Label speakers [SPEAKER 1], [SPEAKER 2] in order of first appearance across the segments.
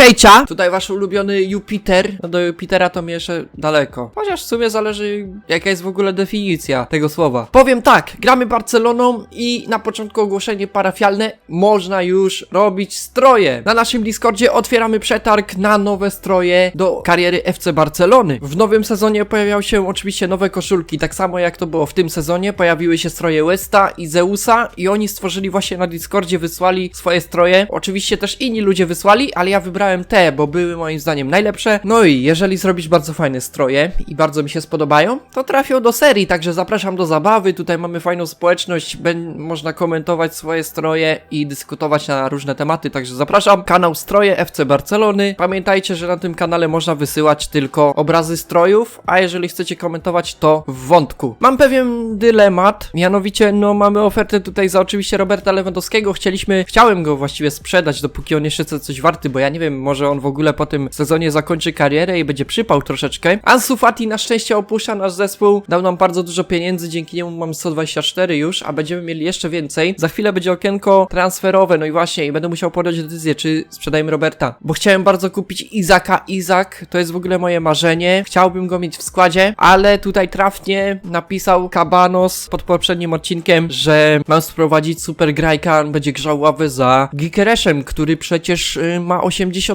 [SPEAKER 1] hejcia. Tutaj wasz ulubiony Jupiter. No do Jupitera to mi jeszcze daleko. Chociaż w sumie zależy jaka jest w ogóle definicja tego słowa. Powiem tak, gramy Barceloną i na początku ogłoszenie parafialne. Można już robić stroje. Na naszym Discordzie otwieramy przetarg na nowe stroje do kariery FC Barcelony. W nowym sezonie pojawiały się oczywiście nowe koszulki, tak samo jak to było w tym sezonie. Pojawiły się stroje Westa i Zeusa i oni stworzyli właśnie na Discordzie, wysłali swoje stroje. Oczywiście też inni ludzie wysłali, ale ja wybrałem te, bo były moim zdaniem najlepsze. No i jeżeli zrobisz bardzo fajne stroje i bardzo mi się spodobają, to trafią do serii, także zapraszam do zabawy. Tutaj mamy fajną społeczność, można komentować swoje stroje i dyskutować na różne tematy, także zapraszam. Kanał Stroje FC Barcelony. Pamiętajcie, że na tym kanale można wysyłać tylko obrazy strojów, a jeżeli chcecie komentować, to w wątku. Mam pewien dylemat, mianowicie, no mamy ofertę tutaj za oczywiście Roberta Lewandowskiego. Chcieliśmy, chciałem go właściwie sprzedać, dopóki on jeszcze coś warty, bo ja nie wiem, może on w ogóle po tym sezonie zakończy karierę i będzie przypał troszeczkę. Ansu Fati na szczęście opuszcza nasz zespół, dał nam bardzo dużo pieniędzy, dzięki niemu mam 124 już, a będziemy mieli jeszcze więcej. Za chwilę będzie okienko transferowe, no i właśnie, i będę musiał podjąć decyzję, czy sprzedajemy Roberta, bo chciałem bardzo kupić Izaka. Izak to jest w ogóle moje marzenie, chciałbym go mieć w składzie, ale tutaj trafnie napisał Kabanos pod poprzednim odcinkiem, że mam sprowadzić super grajka, on będzie grzał ławę za Gikereszem, który przecież y, ma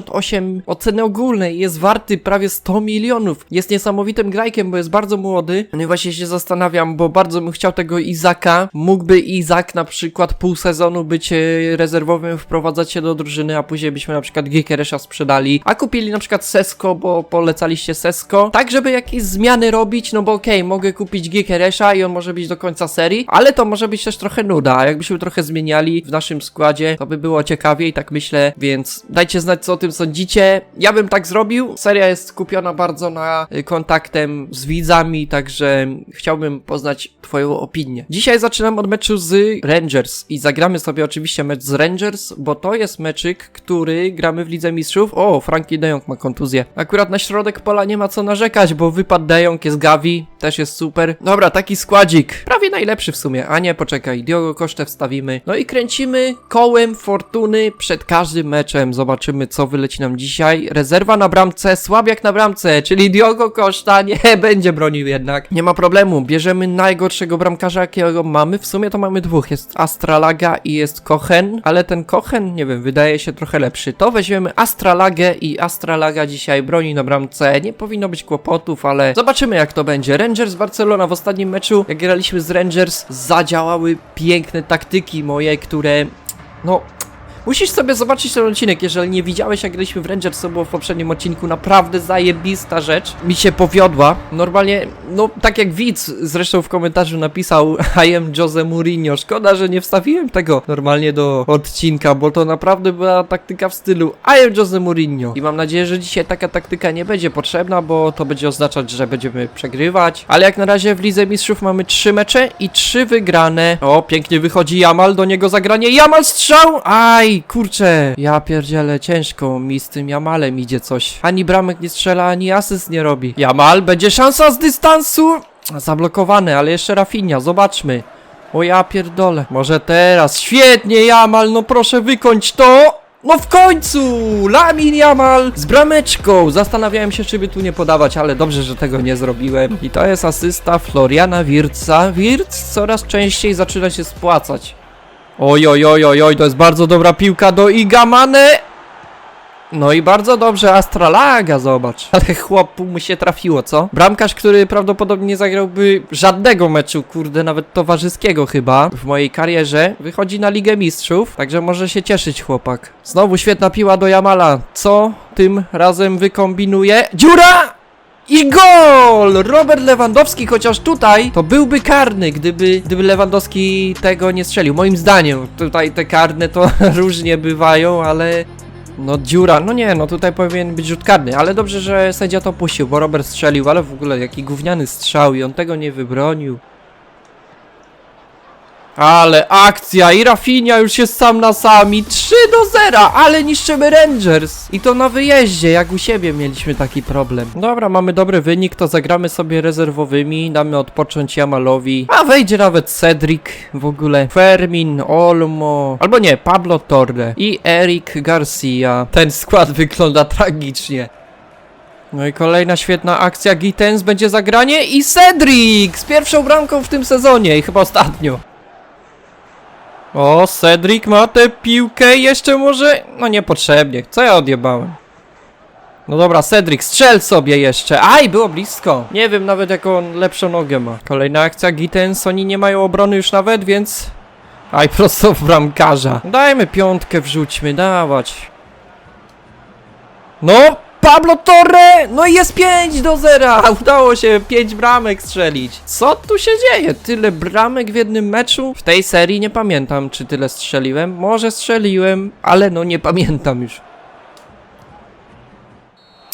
[SPEAKER 1] 88 oceny ogólnej jest warty prawie 100 milionów. Jest niesamowitym grajkiem, bo jest bardzo młody. No i właśnie się zastanawiam, bo bardzo bym chciał tego Izaka. Mógłby Izak na przykład pół sezonu być y, rezerwowym, wprowadzać się do drużyny, a później byśmy na przykład Gikeresha sprzedali, a kupili na przykład Sesko, bo polecaliście Sesko, tak żeby jakieś zmiany robić, no bo okej, mogę kupić Gikeresha i on może być do końca serii, ale to może być też trochę nuda, jakbyśmy trochę zmieniali w naszym składzie, to by było ciekawiej, tak myślę, więc dajcie znać co o tym sądzicie. Ja bym tak zrobił, seria jest skupiona bardzo na y, kontaktem z widzami, także chciałbym poznać twoją opinię. Dzisiaj zaczynam od meczu z Rangers i zagramy sobie oczywiście mecz z Rangers, bo to jest meczyk, który gramy w Lidze Mistrzów. O, Frankie de Jong ma kontuzję. Akurat na środek pola nie ma co narzekać, bo wypadł de Jong, jest Gavi, też jest super. Dobra, taki składzik. Prawie najlepszy w sumie. A nie, poczekaj, Diogo Kosztę wstawimy. No i kręcimy kołem fortuny przed każdym meczem. Zobaczymy, co wyleci nam dzisiaj. Rezerwa na bramce, słabiak na bramce, czyli Diogo Koszta nie będzie bronił jednak. Nie ma problemu, bierzemy najgorszego bramkarza, jakiego mamy. W sumie to mamy dwóch. Jest Astralaga i jest Kochen, ale ten Kochen, nie wiem, wydaje się trochę lepszy. To weźmiemy Astralagę i Astralaga dzisiaj broni na bramce. Nie powinno być kłopotów, ale zobaczymy jak to będzie. Rangers Barcelona w ostatnim meczu, jak graliśmy z Rangers, zadziałały piękne taktyki moje, które no, Musisz sobie zobaczyć ten odcinek, jeżeli nie widziałeś jak graliśmy w Rangers, co było w poprzednim odcinku, naprawdę zajebista rzecz. Mi się powiodła. Normalnie, no tak jak widz zresztą w komentarzu napisał I am Jose Mourinho. Szkoda, że nie wstawiłem tego normalnie do odcinka, bo to naprawdę była taktyka w stylu I am Jose Mourinho. I mam nadzieję, że dzisiaj taka taktyka nie będzie potrzebna, bo to będzie oznaczać, że będziemy przegrywać. Ale jak na razie w Lidze Mistrzów mamy trzy mecze i trzy wygrane. O, pięknie wychodzi Jamal, do niego zagranie. Jamal strzał! Aj! Kurczę, ja pierdzielę, ciężko mi z tym Jamalem idzie coś. Ani bramek nie strzela, ani asyst nie robi. Jamal, będzie szansa z dystansu! Zablokowany, ale jeszcze Rafinha, zobaczmy. O ja pierdolę. Może teraz. Świetnie, Jamal, no proszę wykończ to! No w końcu! Lamin Jamal z brameczką! Zastanawiałem się, czy by tu nie podawać, ale dobrze, że tego nie zrobiłem. I to jest asysta Floriana Wirtza. Wirtz coraz częściej zaczyna się spłacać. Oj, oj, oj, oj, oj, to jest bardzo dobra piłka do Igamane. No i bardzo dobrze Astralaga, zobacz. Ale chłopu mu się trafiło, co? Bramkarz, który prawdopodobnie nie zagrałby żadnego meczu, kurde, nawet towarzyskiego chyba w mojej karierze, wychodzi na Ligę Mistrzów, także może się cieszyć chłopak. Znowu świetna piła do Jamala. Co tym razem wykombinuje? Dziura! I gol! Robert Lewandowski, chociaż tutaj to byłby karny, gdyby, gdyby Lewandowski tego nie strzelił. Moim zdaniem, tutaj te karne to różnie bywają, ale no dziura, no nie, no tutaj powinien być rzut karny, ale dobrze, że sędzia to puścił, bo Robert strzelił, ale w ogóle jaki gówniany strzał i on tego nie wybronił. Ale akcja i Rafinha już jest sam na sami. 3 do 0, ale niszczymy Rangers. I to na wyjeździe, jak u siebie mieliśmy taki problem. Dobra, mamy dobry wynik, to zagramy sobie rezerwowymi, damy odpocząć Jamalowi. A wejdzie nawet Cedric w ogóle. Fermin, Olmo, albo nie, Pablo Torre i Eric Garcia. Ten skład wygląda tragicznie. No i kolejna świetna akcja. Gittens będzie zagranie i Cedric z pierwszą bramką w tym sezonie i chyba ostatnio. O, Cedric ma tę piłkę jeszcze może... No niepotrzebnie, co ja odjebałem? No dobra, Cedric, strzel sobie jeszcze. Aj, było blisko. Nie wiem nawet jaką lepszą nogę ma. Kolejna akcja Gittens, oni nie mają obrony już nawet, więc... Aj, prosto w bramkarza. Dajmy piątkę, wrzućmy, dawać. No, Pablo Torre! No i jest 5 do 0! Udało się 5 bramek strzelić. Co tu się dzieje? Tyle bramek w jednym meczu? W tej serii nie pamiętam, czy tyle strzeliłem. Może strzeliłem, ale no nie pamiętam już.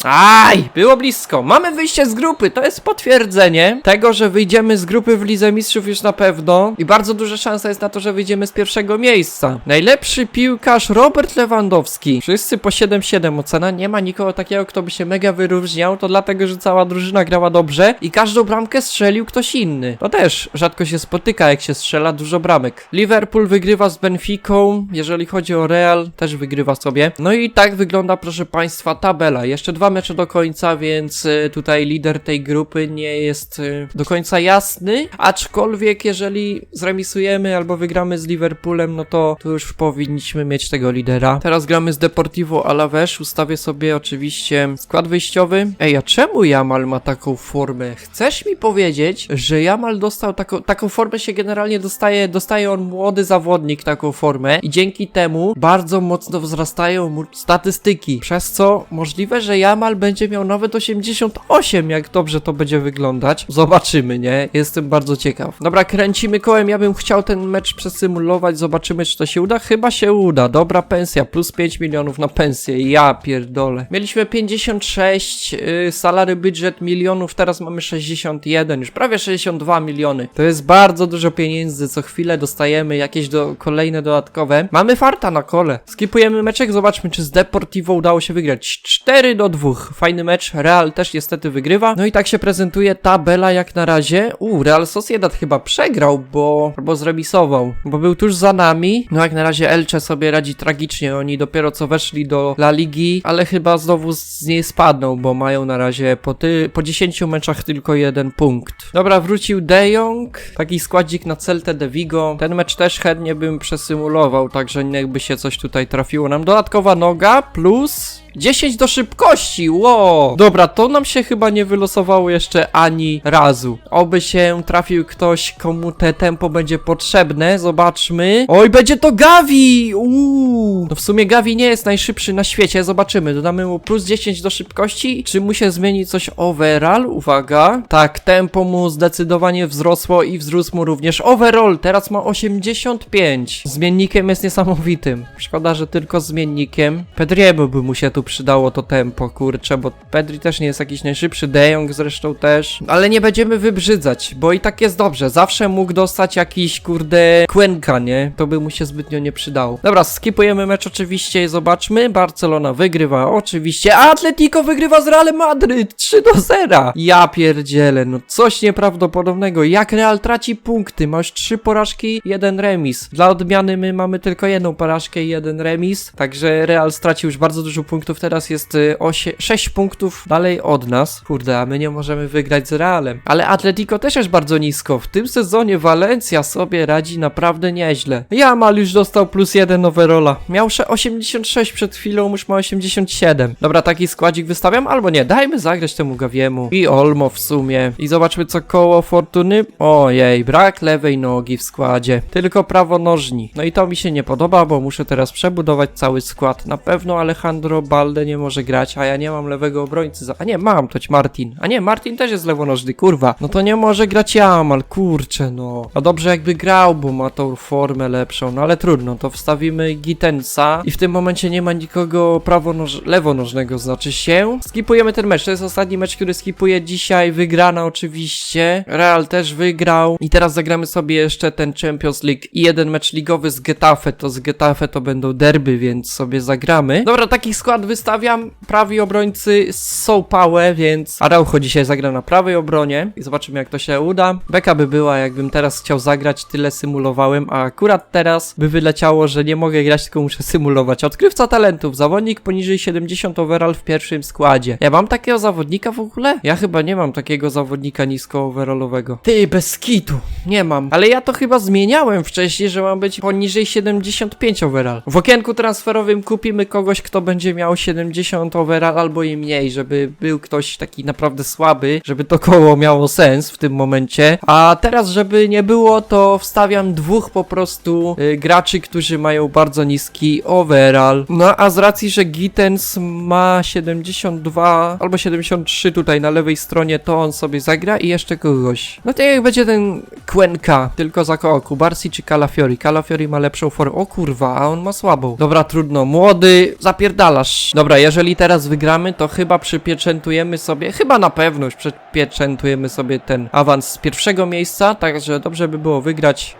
[SPEAKER 1] Aj, było blisko. Mamy wyjście z grupy. To jest potwierdzenie tego, że wyjdziemy z grupy w Lidze Mistrzów już na pewno. I bardzo duża szansa jest na to, że wyjdziemy z pierwszego miejsca. Najlepszy piłkarz Robert Lewandowski. Wszyscy po 7-7 ocena. Nie ma nikogo takiego, kto by się mega wyróżniał. To dlatego, że cała drużyna grała dobrze i każdą bramkę strzelił ktoś inny. To też rzadko się spotyka, jak się strzela dużo bramek. Liverpool wygrywa z Benficą. Jeżeli chodzi o Real, też wygrywa sobie. No i tak wygląda, proszę Państwa, tabela. Jeszcze dwa mecze do końca, więc y, tutaj lider tej grupy nie jest y, do końca jasny. Aczkolwiek, jeżeli zremisujemy albo wygramy z Liverpoolem, no to tu już powinniśmy mieć tego lidera. Teraz gramy z Deportivo Alaves. Ustawię sobie oczywiście skład wyjściowy. Ej, a czemu Jamal ma taką formę? Chcesz mi powiedzieć, że Jamal dostał taką, taką formę się generalnie dostaje, dostaje on młody zawodnik taką formę i dzięki temu bardzo mocno wzrastają mu statystyki, przez co możliwe, że Jamal będzie miał nawet 88, jak dobrze to będzie wyglądać. Zobaczymy, nie? Jestem bardzo ciekaw. Dobra, kręcimy kołem, ja bym chciał ten mecz przesymulować, zobaczymy, czy to się uda. Chyba się uda. Dobra pensja, plus 5 milionów na pensję, ja pierdolę. Mieliśmy 56, yy, salary budżet milionów, teraz mamy 61, już prawie 62 miliony. To jest bardzo dużo pieniędzy, co chwilę dostajemy jakieś do, kolejne dodatkowe. Mamy farta na kole. Skipujemy meczek, zobaczmy, czy z Deportivo udało się wygrać. 4 do 2. Fajny mecz. Real też niestety wygrywa. No i tak się prezentuje tabela jak na razie. U, Real Sociedad chyba przegrał, bo albo zremisował, bo był tuż za nami. No jak na razie Elche sobie radzi tragicznie. Oni dopiero co weszli do La Ligi, ale chyba znowu z niej spadną, bo mają na razie po, ty, po 10 meczach tylko jeden punkt. Dobra, wrócił De Jong. Taki składzik na Celtę de Vigo. Ten mecz też chętnie bym przesymulował, także jakby się coś tutaj trafiło nam. Dodatkowa noga plus 10 do szybkości, wow! Dobra, to nam się chyba nie wylosowało jeszcze ani razu. Oby się trafił ktoś, komu te tempo będzie potrzebne, zobaczmy. Oj, będzie to Gavi! Uuu! No w sumie Gavi nie jest najszybszy na świecie, zobaczymy. Dodamy mu plus 10 do szybkości. Czy mu się zmieni coś overall? Uwaga. Tak, tempo mu zdecydowanie wzrosło i wzrósł mu również overall. Teraz ma 85. Zmiennikiem jest niesamowitym. Szkoda, że tylko zmiennikiem. Pedriemu by mu się tu przydało to tempo, kurczę, bo Pedri też nie jest jakiś najszybszy, De Jong zresztą też, ale nie będziemy wybrzydzać, bo i tak jest dobrze, zawsze mógł dostać jakiś, kurde, Cuenca, nie? To by mu się zbytnio nie przydało. Dobra, skipujemy mecz oczywiście i zobaczmy, Barcelona wygrywa, oczywiście, Atletico wygrywa z Realem Madryt, 3 do 0. Ja pierdzielę, no coś nieprawdopodobnego, jak Real traci punkty, masz 3 porażki, jeden remis. Dla odmiany my mamy tylko jedną porażkę i jeden remis, także Real stracił już bardzo dużo punktów, teraz jest y, 8, 6 punktów dalej od nas. Kurde, a my nie możemy wygrać z Realem. Ale Atletico też jest bardzo nisko. W tym sezonie Valencia sobie radzi naprawdę nieźle. Jamal już dostał plus 1 overalla. Miał sze- 86 przed chwilą, już ma 87. Dobra, taki składzik wystawiam, albo nie. Dajmy zagrać temu Gawiemu. I Olmo w sumie. I zobaczmy co koło Fortuny. Ojej, brak lewej nogi w składzie. Tylko prawonożni. No i to mi się nie podoba, bo muszę teraz przebudować cały skład. Na pewno Alejandro Bal Balde nie może grać, a ja nie mam lewego obrońcy. Za... A nie, mam, toć Martin. A nie, Martin też jest lewonożny, kurwa. No to nie może grać Jamal, kurczę, no. A dobrze jakby grał, bo ma tą formę lepszą, no ale trudno, to wstawimy Gitensa i w tym momencie nie ma nikogo prawonoż... lewonożnego, znaczy się. Skipujemy ten mecz, to jest ostatni mecz, który skipuję dzisiaj, wygrana oczywiście. Real też wygrał i teraz zagramy sobie jeszcze ten Champions League i jeden mecz ligowy z Getafe, to z Getafe to będą derby, więc sobie zagramy. Dobra, taki skład wystawiam, prawi obrońcy są pałe, więc Araujo dzisiaj zagra na prawej obronie i zobaczymy jak to się uda. Beka by była, jakbym teraz chciał zagrać, tyle symulowałem, a akurat teraz by wyleciało, że nie mogę grać, tylko muszę symulować. Odkrywca talentów, zawodnik poniżej 70 overall w pierwszym składzie. Ja mam takiego zawodnika w ogóle? Ja chyba nie mam takiego zawodnika nisko overallowego. Ty, bez kitu, nie mam. Ale ja to chyba zmieniałem wcześniej, że mam być poniżej 75 overall. W okienku transferowym kupimy kogoś, kto będzie miał 70 overall albo i mniej, żeby był ktoś taki naprawdę słaby, żeby to koło miało sens w tym momencie. A teraz, żeby nie było, to wstawiam dwóch po prostu y, graczy, którzy mają bardzo niski overall. No a z racji, że Gittens ma 72 albo 73 tutaj na lewej stronie, to on sobie zagra i jeszcze kogoś. No to jak będzie ten Cuenca, tylko za koło, Kubarsi czy Calafiori? Calafiori ma lepszą formę. O kurwa, a on ma słabą. Dobra, trudno. Młody, zapierdalasz. Dobra, jeżeli teraz wygramy, to chyba przypieczętujemy sobie, chyba na pewno przypieczętujemy sobie ten awans z pierwszego miejsca, także dobrze by było wygrać.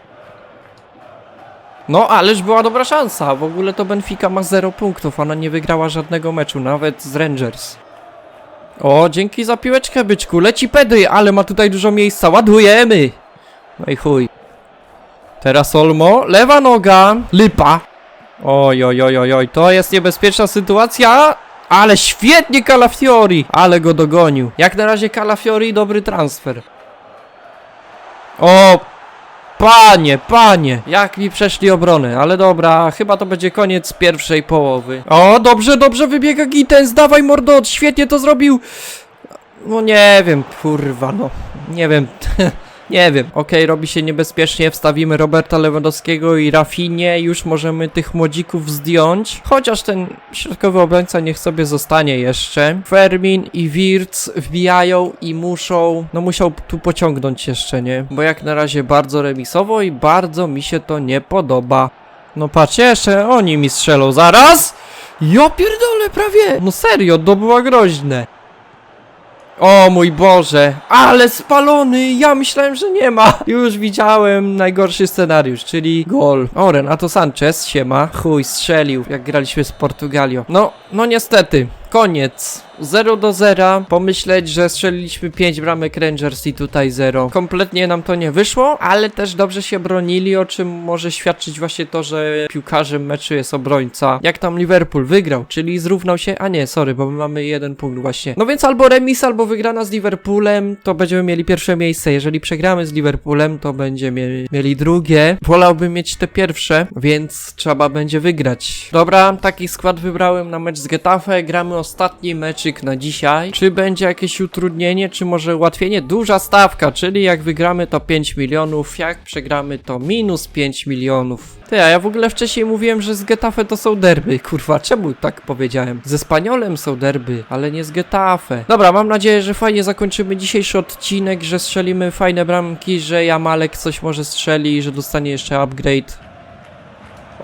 [SPEAKER 1] No, ależ była dobra szansa. W ogóle to Benfica ma 0 punktów. Ona nie wygrała żadnego meczu, nawet z Rangers. O, dzięki za piłeczkę, byczku. Leci pedy, ale ma tutaj dużo miejsca. Ładujemy. No i chuj. Teraz Olmo. Lewa noga. Lipa. Oj, oj, oj, oj, oj. To jest niebezpieczna sytuacja. Ale świetnie Calafiori. Ale go dogonił. Jak na razie Calafiori dobry transfer. O, Panie, panie, jak mi przeszli obronę, ale dobra, chyba to będzie koniec pierwszej połowy. O, dobrze, dobrze wybiega Gittens, dawaj Mordot, świetnie to zrobił. No nie wiem, kurwa, no, nie wiem, nie wiem. Okej, robi się niebezpiecznie, wstawimy Roberta Lewandowskiego i Rafinie, już możemy tych młodzików zdjąć. Chociaż ten środkowy obrońca niech sobie zostanie jeszcze. Fermin i Wirtz wbijają i muszą, no muszą tu pociągnąć jeszcze, nie? Bo jak na razie bardzo remisowo i bardzo mi się to nie podoba. No patrzcie, jeszcze oni mi strzelą zaraz! Ja pierdolę prawie! No serio, to było groźne. O mój Boże, ale spalony! Ja myślałem, że nie ma. Już widziałem najgorszy scenariusz, czyli gol. O, Renato Sanchez, siema. Chuj, strzelił, jak graliśmy z Portugalią. No, no niestety, koniec. 0 do 0. Pomyśleć, że strzeliliśmy 5 bramek Rangers i tutaj 0. Kompletnie nam to nie wyszło, ale też dobrze się bronili, o czym może świadczyć właśnie to, że piłkarzem meczu jest obrońca. Jak tam Liverpool wygrał, czyli zrównał się, a nie, sorry, bo my mamy jeden punkt właśnie. No więc albo remis, albo wygrana z Liverpoolem, to będziemy mieli pierwsze miejsce. Jeżeli przegramy z Liverpoolem, to będziemy mieli drugie. Wolałbym mieć te pierwsze, więc trzeba będzie wygrać. Dobra, taki skład wybrałem na mecz z Getafe. Gramy ostatni meczyk na dzisiaj. Czy będzie jakieś utrudnienie, czy może ułatwienie? Duża stawka, czyli jak wygramy to 5 milionów, jak przegramy to minus 5 milionów. Ty, a ja w ogóle wcześniej mówiłem, że z Getafe to są derby. Kurwa, czemu tak powiedziałem? Ze Spaniolem są derby, ale nie z Getafe. Dobra, mam nadzieję, że fajnie zakończymy dzisiejszy odcinek, że strzelimy fajne bramki, że Jamalek coś może strzeli, że dostanie jeszcze upgrade.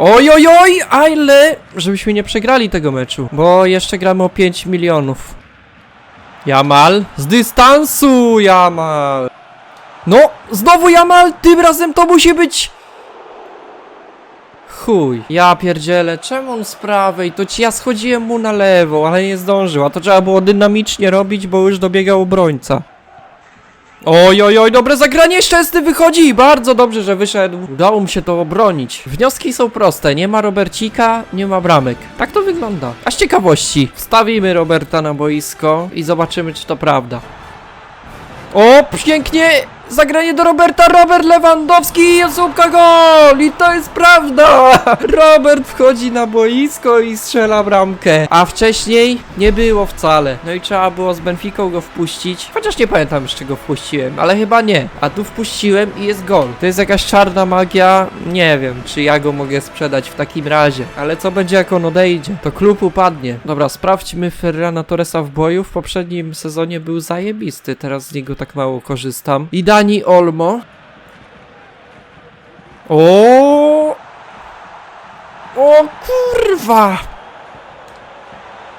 [SPEAKER 1] Oj, oj, oj, a ile, żebyśmy nie przegrali tego meczu, bo jeszcze gramy o 5 milionów. Jamal, z dystansu, Jamal. No, znowu Jamal, tym razem to musi być... Chuj, ja pierdzielę, czemu on z prawej, to ci ja schodziłem mu na lewo, ale nie zdążył, a to trzeba było dynamicznie robić, bo już dobiegał obrońca. Oj, oj, oj, dobre zagranie, szczęsny wychodzi! Bardzo dobrze, że wyszedł. Udało mu się to obronić. Wnioski są proste, nie ma Robercika, nie ma bramek. Tak to wygląda. A z ciekawości, wstawimy Roberta na boisko i zobaczymy, czy to prawda. O, pięknie! Zagranie do Roberta, Robert Lewandowski i słupka gol! I to jest prawda! Robert wchodzi na boisko i strzela bramkę, a wcześniej nie było wcale. No i trzeba było z Benficą go wpuścić, chociaż nie pamiętam z czego wpuściłem, ale chyba nie. A tu wpuściłem i jest gol. To jest jakaś czarna magia, nie wiem, czy ja go mogę sprzedać w takim razie. Ale co będzie jak on odejdzie? To klub upadnie. Dobra, sprawdźmy Ferrana Torresa w boju. W poprzednim sezonie był zajebisty, teraz z niego tak mało korzystam. I Dani Olmo. O! O kurwa!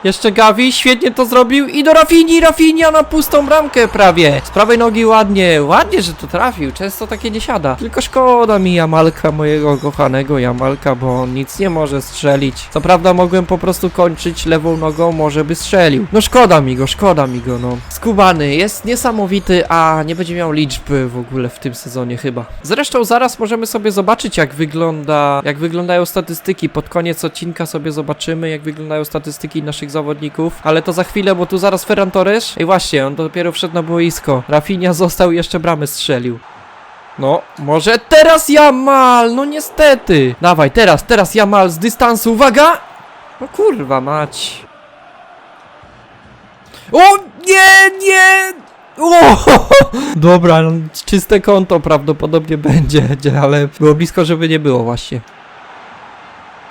[SPEAKER 1] Jeszcze Gavi świetnie to zrobił i do Rafini, Rafinia na pustą bramkę prawie. Z prawej nogi ładnie, ładnie, że to trafił, często takie nie siada. Tylko szkoda mi Jamalka, mojego kochanego Jamalka, bo on nic nie może strzelić. Co prawda mogłem po prostu kończyć lewą nogą, może by strzelił. No szkoda mi go, szkoda mi go, no. Skubany, jest niesamowity, a nie będzie miał liczby w ogóle w tym sezonie chyba. Zresztą zaraz możemy sobie zobaczyć jak wygląda, jak wyglądają statystyki. Pod koniec odcinka sobie zobaczymy jak wyglądają statystyki naszych zawodników, ale to za chwilę, bo tu zaraz Ferran Torres. I właśnie, on dopiero wszedł na boisko. Rafinha został i jeszcze bramę strzelił. No, może teraz Jamal, no niestety. Dawaj, teraz, teraz Jamal z dystansu, uwaga! No kurwa mać. O, nie, nie! O! Dobra, no, czyste konto prawdopodobnie będzie, ale było blisko, żeby nie było właśnie.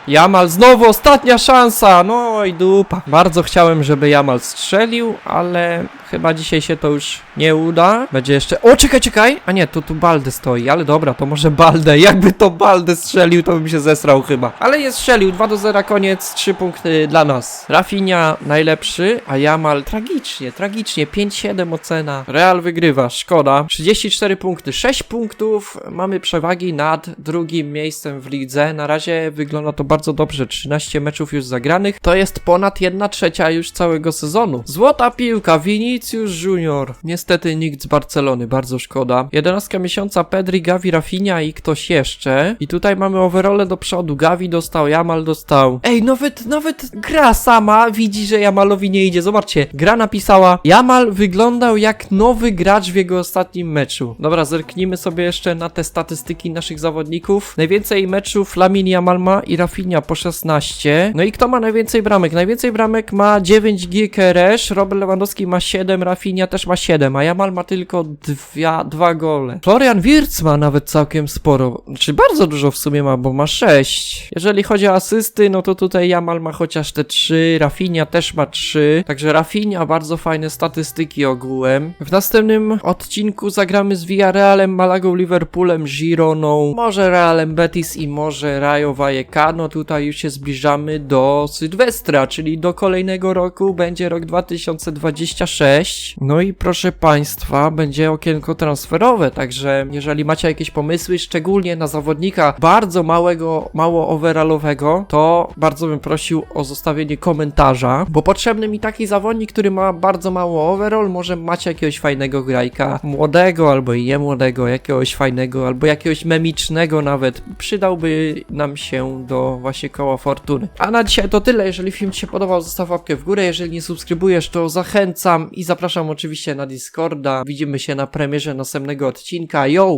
[SPEAKER 1] Jamal, znowu ostatnia szansa! No i dupa. Bardzo chciałem, żeby Jamal strzelił, ale chyba dzisiaj się to już nie uda. Będzie jeszcze... O, czekaj, czekaj! A nie, tu, tu Balde stoi, ale dobra, to może Balde. Jakby to Balde strzelił, to bym się zesrał chyba. Ale jest strzelił, 2 do 0, koniec, 3 punkty dla nas. Rafinha najlepszy, a Jamal tragicznie, tragicznie, 5-7 ocena. Real wygrywa, szkoda. 34 punkty, 6 punktów, mamy przewagi nad drugim miejscem w lidze. Na razie wygląda to bardzo dobrze, 13 meczów już zagranych. To jest ponad 1 trzecia już całego sezonu. Złota piłka, Vinicius Junior. Niestety nikt z Barcelony, bardzo szkoda. 11 miesiąca Pedri, Gavi, Rafinha i ktoś jeszcze. I tutaj mamy overole do przodu. Gavi dostał, Jamal dostał. Ej, nawet, nawet gra sama widzi, że Jamalowi nie idzie. Zobaczcie, gra napisała Jamal wyglądał jak nowy gracz w jego ostatnim meczu. Dobra, zerknijmy sobie jeszcze na te statystyki naszych zawodników. Najwięcej meczów Lamin Jamal ma i Rafinha po 16. No i kto ma najwięcej bramek? Najwięcej bramek ma 9 GKRS, Robert Lewandowski ma 7, Rafinha też ma 7, a Jamal ma tylko 2, 2 gole. Florian Wirtz ma nawet całkiem sporo, czy bardzo dużo w sumie ma, bo ma 6. Jeżeli chodzi o asysty, no to tutaj Jamal ma chociaż te 3, Rafinha też ma 3, także Rafinha bardzo fajne statystyki ogółem. W następnym odcinku zagramy z Villarrealem, Malagą, Liverpoolem, Gironą, może Realem Betis i może Rayo Vallecano. Tutaj już się zbliżamy do Sylwestra, czyli do kolejnego roku będzie rok 2026. No i proszę Państwa, będzie okienko transferowe, także jeżeli macie jakieś pomysły, szczególnie na zawodnika bardzo małego, mało overallowego, to bardzo bym prosił o zostawienie komentarza, bo potrzebny mi taki zawodnik, który ma bardzo mało overall, może macie jakiegoś fajnego grajka, młodego albo i nie młodego, jakiegoś fajnego, albo jakiegoś memicznego nawet, przydałby nam się do właśnie koła fortuny. A na dzisiaj to tyle, jeżeli film Ci się podobał, zostaw łapkę w górę, jeżeli nie subskrybujesz, to zachęcam i zapraszam oczywiście na Discorda, widzimy się na premierze następnego odcinka, yo!